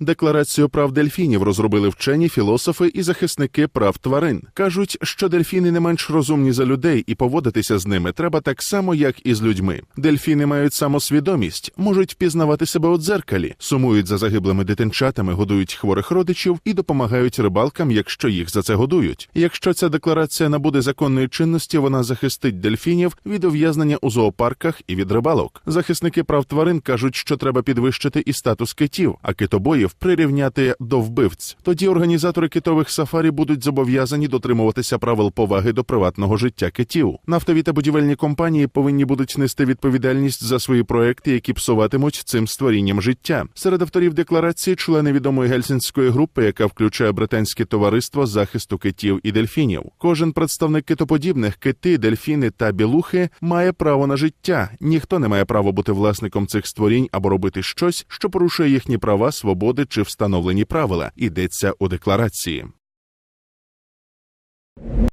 Декларацію прав дельфінів розробили вчені, філософи і захисники прав тварин. кажуть, що дельфіни не менш розумні за людей, і поводитися з ними треба так само, як і з людьми. Дельфіни мають самосвідомість, можуть впізнавати себе у дзеркалі, сумують за загиблими дитинчатами, годують хворих родичів і допомагають рибалкам, якщо їх за це годують. Якщо ця декларація набуде законної чинності, вона захистить дельфінів від ув'язнення у зоопарках і від рибалок. Захисники прав тварин кажуть, що треба підвищити і статус китів, а китобоїв прирівняти до вбивць. Тоді організатори китових сафарі будуть зобов'язані дотримуватися правил поваги до приватного життя китів. Нафтові та будівельні компанії повинні будуть нести відповідальність за свої проекти, які псуватимуть цим створінням життя. Серед авторів декларації члени відомої гельсінської групи, яка включає британське товариство захисту китів і дельфінів. Кожен представник китоподібних кити, дельфіни та білухи має право на життя. Ніхто не має права бути власником цих створінь або робити щось, що порушує їхні права, свободи чи встановлені правила. Йдеться у декларації.